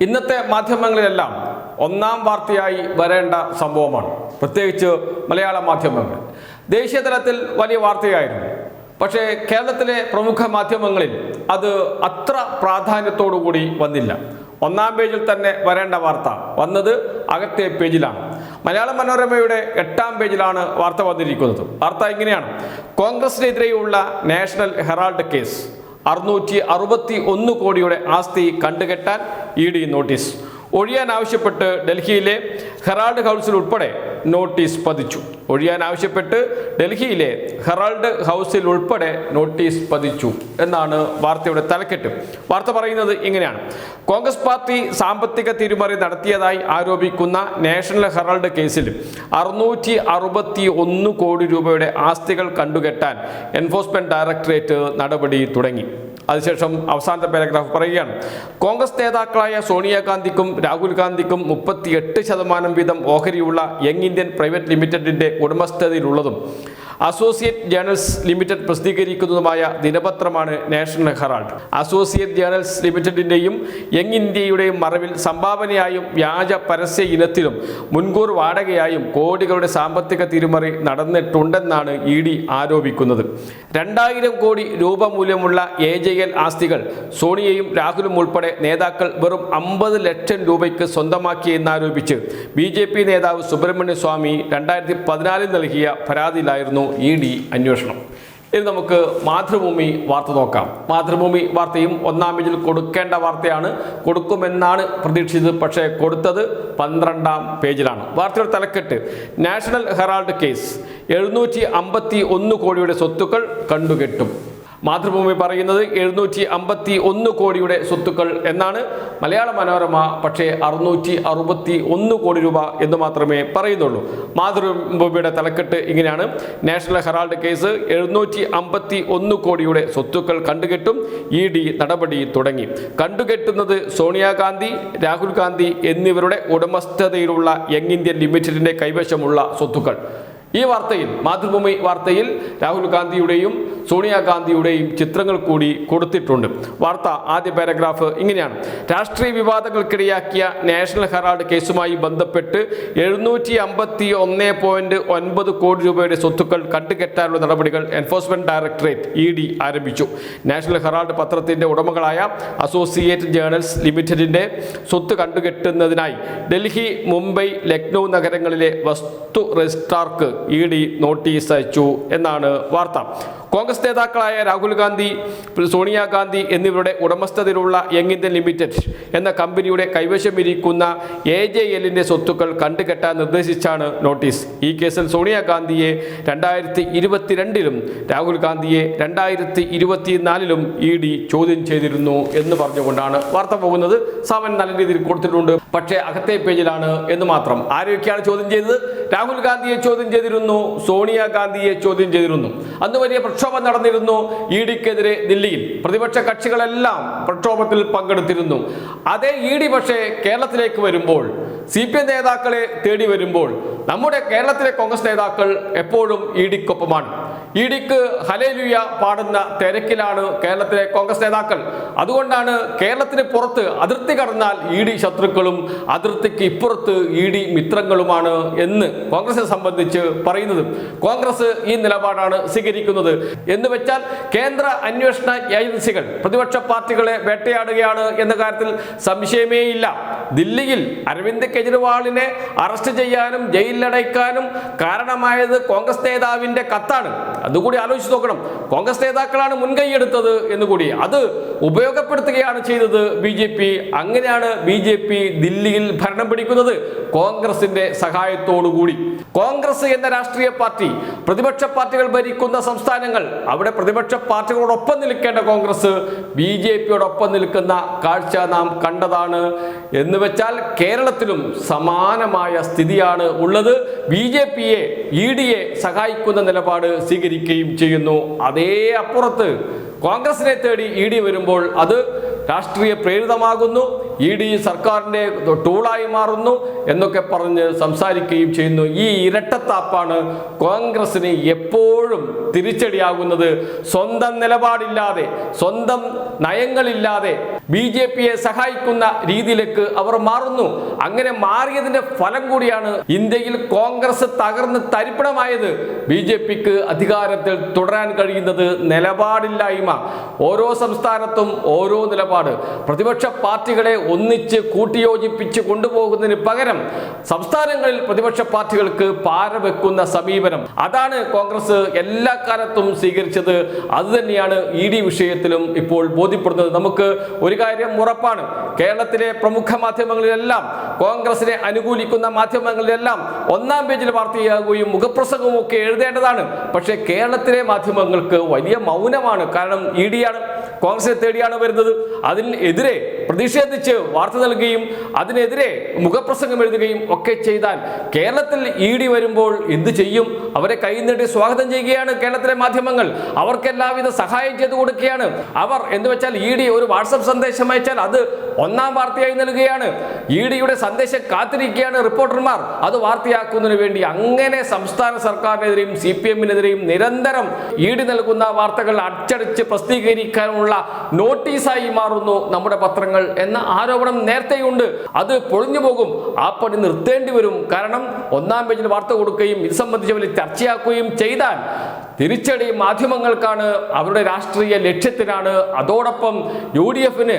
ഇന്നത്തെ മാധ്യമങ്ങളിലെല്ലാം ഒന്നാം വാർത്തയായി വരേണ്ട സംഭവമാണ്. പ്രത്യേകിച്ച് മലയാള മാധ്യമങ്ങൾ. ദേശീയ തലത്തിൽ വലിയ വാർത്തയായിരുന്നു. പക്ഷേ കേരളത്തിലെ പ്രമുഖ മാധ്യമങ്ങളിൽ അത് അത്ര പ്രാധാന്യത്തോടുകൂടി വന്നില്ല. ഒന്നാം പേജിൽ തന്നെ വരേണ്ട വാർത്ത വന്നത് അകത്തെ പേജിലാണ്. മലയാള മനോരമയുടെ എട്ടാം പേജിലാണ് വാർത്ത വന്നിരിക്കുന്നത്. വാർത്ത ഇങ്ങനെയാണ്. കോൺഗ്രസിനെതിരെയുള്ള നാഷണൽ ഹെറാൾഡ് കേസ്. അറുന്നൂറ്റി അറുപത്തി ഒന്ന് കോടിയുടെ ആസ്തി കണ്ടുകെട്ടാൻ ഇ ഡി നോട്ടീസ്. ഒഴിയാൻ ആവശ്യപ്പെട്ട് ഡൽഹിയിലെ ഹെറാൾഡ് ഹൗസിൽ ഉൾപ്പെടെ നോട്ടീസ് പതിച്ചു. ഒഴിയാൻ ആവശ്യപ്പെട്ട് ഡൽഹിയിലെ ഹെറാൾഡ് ഹൗസിൽ ഉൾപ്പെടെ നോട്ടീസ് പതിച്ചു എന്നാണ് വാർത്തയുടെ തലക്കെട്ട്. വാർത്ത പറയുന്നത് ഇങ്ങനെയാണ്. കോൺഗ്രസ് പാർട്ടി സാമ്പത്തിക തിരിമറി നടത്തിയതായി ആരോപിക്കുന്ന നാഷണൽ ഹെറാൾഡ് കേസിൽ അറുന്നൂറ്റി അറുപത്തി ഒന്ന് കോടി രൂപയുടെ ആസ്തികൾ കണ്ടുകെട്ടാൻ എൻഫോഴ്സ്മെന്റ് ഡയറക്ടറേറ്റ് നടപടി തുടങ്ങി. അതിനുശേഷം അവസാനത്തെ പാരഗ്രാഫ് പറയുകയാണ്. കോൺഗ്രസ് നേതാക്കളായ സോണിയാഗാന്ധിക്കും രാഹുൽ ഗാന്ധിക്കും മുപ്പത്തിയെട്ട് ശതമാനം വീതം ഓഹരിയുള്ള യങ് ഇന്ത്യൻ പ്രൈവറ്റ് ലിമിറ്റഡിന്റെ ഉടമസ്ഥതയിലുള്ളതും അസോസിയേറ്റ് ജേണൽസ് ലിമിറ്റഡ് പ്രസിദ്ധീകരിക്കുന്നതുമായ ദിനപത്രമാണ് നാഷണൽ ഹെറാൾഡ്. അസോസിയേറ്റ് ജേണൽസ് ലിമിറ്റഡിന്റെയും യങ് ഇന്ത്യയുടെയും മറവിൽ സംഭാവനയായും വ്യാജ പരസ്യ ഇനത്തിലും മുൻകൂർ വാടകയായും കോടികളുടെ സാമ്പത്തിക തിരിമറി നടന്നിട്ടുണ്ടെന്നാണ് ഇ ഡി ആരോപിക്കുന്നത്. രണ്ടായിരം കോടി രൂപ മൂല്യമുള്ള എ ജെ എൽ ആസ്തികൾ സോണിയയും രാഹുലും ഉൾപ്പെടെ നേതാക്കൾ വെറും അമ്പത് ലക്ഷം രൂപയ്ക്ക് സ്വന്തമാക്കിയെന്നാരോപിച്ച് ബി ജെ പി നേതാവ് സുബ്രഹ്മണ്യ സ്വാമി രണ്ടായിരത്തി പതിനാലിൽ നൽകിയ പരാതിയിലായിരുന്നു ഇ ഡി അന്വേഷണം. ഇനി നമുക്ക് മാതൃഭൂമി വാർത്ത നോക്കാം. മാതൃഭൂമി വാർത്തയും ഒന്നാം പേജിൽ കൊടുക്കേണ്ട വാർത്തയാണ്. കൊടുക്കുമെന്നാണ് പ്രതീക്ഷിച്ചത്. പക്ഷേ കൊടുത്തത് പന്ത്രണ്ടാം പേജിലാണ്. വാർത്തയുടെ തലക്കെട്ട്. National Herald case. എഴുന്നൂറ്റി അമ്പത്തി ഒന്ന് കോടിയുടെ സ്വത്തുക്കൾ കണ്ടുകെട്ടും. മാതൃഭൂമി പറയുന്നത് എഴുന്നൂറ്റി അമ്പത്തി ഒന്ന് കോടിയുടെ സ്വത്തുക്കൾ എന്നാണ്. മലയാള മനോരമ പക്ഷേ അറുന്നൂറ്റി അറുപത്തി ഒന്ന് കോടി രൂപ എന്ന് മാത്രമേ പറയുന്നുള്ളൂ. മാതൃഭൂമിയുടെ തലക്കെട്ട് ഇങ്ങനെയാണ്. നാഷണൽ ഹെറാൾഡ് കേസ് എഴുന്നൂറ്റി അമ്പത്തി ഒന്ന് കോടിയുടെ സ്വത്തുക്കൾ കണ്ടുകെട്ടും. ഇ ഡി നടപടി തുടങ്ങി. കണ്ടുകെട്ടുന്നത് സോണിയാഗാന്ധി രാഹുൽ ഗാന്ധി എന്നിവരുടെ ഉടമസ്ഥതയിലുള്ള യങ് ഇന്ത്യൻ ലിമിറ്റഡിന്റെ കൈവശമുള്ള സ്വത്തുക്കൾ. ഈ വാർത്തയിൽ മാതൃഭൂമി വാർത്തയിൽ രാഹുൽ ഗാന്ധിയുടെയും സോണിയാഗാന്ധിയുടെയും ചിത്രങ്ങൾ കൂടി കൊടുത്തിട്ടുണ്ട്. വാർത്ത ആദ്യ പാരഗ്രാഫ് ഇങ്ങനെയാണ്. രാഷ്ട്രീയ വിവാദങ്ങൾക്കിടയാക്കിയ നാഷണൽ ഹെറാൾഡ് കേസുമായി ബന്ധപ്പെട്ട് എഴുന്നൂറ്റി അമ്പത്തി ഒന്ന് പോയിന്റ് ഒൻപത് കോടി രൂപയുടെ സ്വത്തുക്കൾ കണ്ടുകെട്ടാനുള്ള നടപടികൾ എൻഫോഴ്സ്മെന്റ് ഡയറക്ടറേറ്റ് ഇ ഡി ആരംഭിച്ചു. നാഷണൽ ഹെറാൾഡ് പത്രത്തിന്റെ ഉടമകളായ അസോസിയേറ്റ് ജേണൽസ് ലിമിറ്റഡിന്റെ സ്വത്ത് കണ്ടുകെട്ടുന്നതിനായി ഡൽഹി മുംബൈ ലക്നൗ നഗരങ്ങളിലെ വസ്തു രജിസ്ട്രാർക്ക് ഇ ഡി നോട്ടീസ് അയച്ചു എന്നാണ് വാർത്ത. കോൺഗ്രസ് നേതാക്കളായ രാഹുൽ ഗാന്ധി സോണിയാഗാന്ധി എന്നിവരുടെ ഉടമസ്ഥതയിലുള്ള യങ് ഇന്ത്യൻ ലിമിറ്റഡ് എന്ന കമ്പനിയുടെ കൈവശമിരിക്കുന്ന എ ജെ എല്ലിന്റെ സ്വത്തുക്കൾ കണ്ടുകെട്ടാൻ നിർദ്ദേശിച്ചാണ് നോട്ടീസ്. ഈ കേസിൽ സോണിയാഗാന്ധിയെ രണ്ടായിരത്തി ഇരുപത്തിരണ്ടിലും രാഹുൽ ഗാന്ധിയെ രണ്ടായിരത്തി ഇരുപത്തിനാലിലും ഇ ഡി ചോദ്യം ചെയ്തിരുന്നു എന്ന് പറഞ്ഞുകൊണ്ടാണ് വാർത്ത പോകുന്നത്. സാമൻ നല്ല രീതിയിൽ കൊടുത്തിട്ടുണ്ട്. പക്ഷേ അകത്തെ പേജിലാണ് എന്ന് മാത്രം. ആരെയൊക്കെയാണ് ചോദ്യം ചെയ്തത്? രാഹുൽ ഗാന്ധിയെ ചോദ്യം ചെയ്തിരുന്നു സോണിയാഗാന്ധിയെ ചോദ്യം ചെയ്തിരുന്നു. അന്ന് വലിയ പ്രക്ഷോഭം നടന്നിരുന്നു. ഇ ഡിക്കെതിരെ ദില്ലിയിൽ പ്രതിപക്ഷ കക്ഷികളെല്ലാം പ്രക്ഷോഭത്തിൽ പങ്കെടുത്തിരുന്നു. അതേ ഇ ഡി പക്ഷേ കേരളത്തിലേക്ക് വരുമ്പോൾ സി പി എം നേതാക്കളെ തേടി വരുമ്പോൾ നമ്മുടെ കേരളത്തിലെ കോൺഗ്രസ് നേതാക്കൾ എപ്പോഴും ഇ ഡിക്കൊപ്പമാണ്. ഇ ഡിക്ക് ഹലേലുയ പാടുന്ന തിരക്കിലാണ് കേരളത്തിലെ കോൺഗ്രസ് നേതാക്കൾ. അതുകൊണ്ടാണ് കേരളത്തിന് പുറത്ത് അതിർത്തി കടന്നാൽ ഇ ഡി ശത്രുക്കളും അതിർത്തിക്ക് ഇപ്പുറത്ത് ഇ ഡി മിത്രങ്ങളുമാണ് എന്ന് കോൺഗ്രസിനെ സംബന്ധിച്ച് പറയുന്നത്. കോൺഗ്രസ് ഈ നിലപാടാണ് സ്വീകരിക്കുന്നത്. എന്ന് വെച്ചാൽ കേന്ദ്ര അന്വേഷണ ഏജൻസികൾ പ്രതിപക്ഷ പാർട്ടികളെ വേട്ടയാടുകയാണ് എന്ന കാര്യത്തിൽ സംശയമേ ഇല്ല ദില്ലിയിൽ അരവിന്ദ് കെജ്രിവാളിനെ അറസ്റ്റ് ചെയ്യാനും ജയിലിലടയ്ക്കാനും കാരണമായത് കോൺഗ്രസ് നേതാവിന്റെ കത്താണ്. അതുകൂടി ആലോചിച്ച് നോക്കണം. കോൺഗ്രസ് നേതാക്കളാണ് മുൻകൈയെടുത്തത് എന്നുകൂടി അത് ഉപയോഗപ്പെടുത്തുകയാണ് ചെയ്തത് ബി ജെ പി. അങ്ങനെയാണ് ബി ജെ പി ദില്ലിയിൽ ഭരണം പിടിക്കുന്നത് കോൺഗ്രസിന്റെ സഹായത്തോടുകൂടി. കോൺഗ്രസ് എന്ന രാഷ്ട്രീയ പാർട്ടി പ്രതിപക്ഷ പാർട്ടികൾ ഭരിക്കുന്ന സംസ്ഥാനങ്ങൾ അവിടെ പ്രതിപക്ഷ പാർട്ടികളോടൊപ്പം നിൽക്കേണ്ട കോൺഗ്രസ് ബി ജെ പിയോടൊപ്പം നിൽക്കുന്ന കാഴ്ച നാം കണ്ടതാണ്. എന്ന് വെച്ചാൽ കേരളത്തിലും സമാനമായ സ്ഥിതിയാണ് ഉള്ളത്. ബി ജെ പിയെ ഇ ഡിയെ സഹായിക്കുന്ന നിലപാട് സ്വീകരിക്കുകയും ചെയ്യുന്നു. അതേ അപ്പുറത്ത് കോൺഗ്രസിനെ തേടി ഇ ഡി വരുമ്പോൾ അത് രാഷ്ട്രീയ പ്രേരിതമാകുന്നു. ഇ ഡി സർക്കാരിന്റെ ടൂളായി മാറുന്നു എന്നൊക്കെ പറഞ്ഞ് സംസാരിക്കുകയും ചെയ്യുന്നു. ഈ ഇരട്ടത്താപ്പാണ് കോൺഗ്രസിന് എപ്പോഴും തിരിച്ചടിയാകുന്നത്. സ്വന്തം നിലപാടില്ലാതെ സ്വന്തം നയങ്ങളില്ലാതെ ബി ജെ പിയെ സഹായിക്കുന്ന രീതിയിലേക്ക് അവർ മാറുന്നു. അങ്ങനെ മാറിയതിന്റെ ഫലം കൂടിയാണ് ഇന്ത്യയിൽ കോൺഗ്രസ് തകർന്ന് തരിപ്പണമായത്. ബി ജെ പിക്ക് അധികാരത്തിൽ തുടരാൻ കഴിയുന്നത് നിലപാടില്ലായ്മ. ഓരോ സംസ്ഥാനത്തും ഓരോ നിലപാട്. പ്രതിപക്ഷ പാർട്ടികളെ ഒന്നിച്ച് കൂട്ടിയോജിപ്പിച്ച് കൊണ്ടുപോകുന്നതിന് പകരം സംസ്ഥാനങ്ങളിൽ പ്രതിപക്ഷ പാർട്ടികൾക്ക് പാര വെക്കുന്ന സമീപനം. അതാണ് കോൺഗ്രസ് എല്ലാ കാലത്തും സ്വീകരിച്ചത്. അതുതന്നെയാണ് ഇ ഡി വിഷയത്തിലും ഇപ്പോൾ ബോധ്യപ്പെടുന്നത്. നമുക്ക് ഒരു കാര്യം ഉറപ്പാണ്. കേരളത്തിലെ പ്രമുഖ മാധ്യമങ്ങളിലെല്ലാം കോൺഗ്രസിനെ അനുകൂലിക്കുന്ന മാധ്യമങ്ങളിലെല്ലാം ഒന്നാം പേജിൽ വാർത്തയാകുകയും മുഖപ്രസംഗവും ഒക്കെ എഴുതേണ്ടതാണ്. പക്ഷേ കേരളത്തിലെ മാധ്യമങ്ങൾക്ക് വലിയ മൗനമാണ്. കാരണം ഇ ഡിയാണ് കോൺഗ്രസിനെ തേടിയാണ് വരുന്നത്. അതിനെതിരെ പ്രതിഷേധിച്ച് വാർത്ത നൽകുകയും അതിനെതിരെ മുഖപ്രസംഗം എഴുതുകയും ഒക്കെ ചെയ്താൽ കേരളത്തിൽ ഇ ഡി വരുമ്പോൾ എന്ത് ചെയ്യും? അവരെ കൈനീട്ടി സ്വാഗതം ചെയ്യുകയാണ് കേരളത്തിലെ മാധ്യമങ്ങൾ. അവർക്ക് എല്ലാവിധ സഹായം ചെയ്തു കൊടുക്കുകയാണ്. അവർ എന്ന് വെച്ചാൽ ഇ ഡി ഒരു വാട്സപ്പ് സന്ദേശം അയച്ചാൽ അത് ഒന്നാം വാർത്തയായി നൽകുകയാണ്. ഇ ഡിയുടെ സന്ദേശം കാത്തിരിക്കുകയാണ് റിപ്പോർട്ടർമാർ. അത് വാർത്തയാക്കുന്നതിന് വേണ്ടി അങ്ങനെ സംസ്ഥാന സർക്കാരിനെതിരെയും സി പി എമ്മിനെതിരെയും നിരന്തരം ഇ ഡി നൽകുന്ന വാർത്തകൾ അച്ചടിച്ച് പ്രസിദ്ധീകരിക്കാനുള്ള നോട്ടീസായി മാറുന്നു നമ്മുടെ പത്രങ്ങൾ എന്ന ആരോപണം നേരത്തെയുണ്ട്. അത് പൊളിഞ്ഞു പോകും. ആ പണി നിർത്തേണ്ടി വരും. കാരണം ഒന്നാം പേജിൽ വാർത്ത കൊടുക്കുകയും ഇത് സംബന്ധിച്ച് വലിയ ചർച്ചയാക്കുകയും ചെയ്താൽ തിരിച്ചടി മാധ്യമങ്ങൾക്കാണ് അവരുടെ രാഷ്ട്രീയ ലക്ഷ്യത്തിനാണ്. അതോടൊപ്പം യു ഡി എഫിന്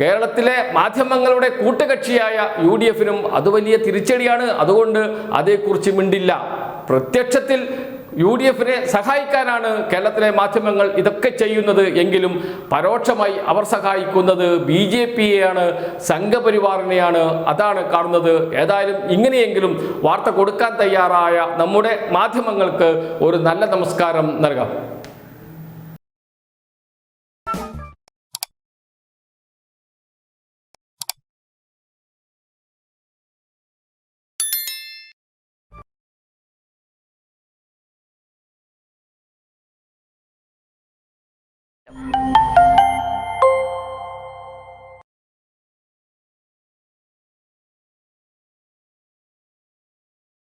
കേരളത്തിലെ മാധ്യമങ്ങളുടെ കൂട്ടുകക്ഷിയായ യു ഡി എഫിനും അത് വലിയ തിരിച്ചടിയാണ്. അതുകൊണ്ട് അതേക്കുറിച്ച് മിണ്ടില്ല. പ്രത്യക്ഷത്തിൽ യു ഡി എഫിനെ സഹായിക്കാനാണ് കേരളത്തിലെ മാധ്യമങ്ങൾ ഇതൊക്കെ ചെയ്യുന്നത് എങ്കിലും പരോക്ഷമായി അവർ സഹായിക്കുന്നത് ബി ജെ പിയെയാണ് സംഘപരിവാറിനെയാണ്. അതാണ് കാണുന്നത്. ഏതായാലും ഇങ്ങനെയെങ്കിലും വാർത്ത കൊടുക്കാൻ തയ്യാറായ നമ്മുടെ മാധ്യമങ്ങൾക്ക് ഒരു നല്ല നമസ്കാരം നൽകാം.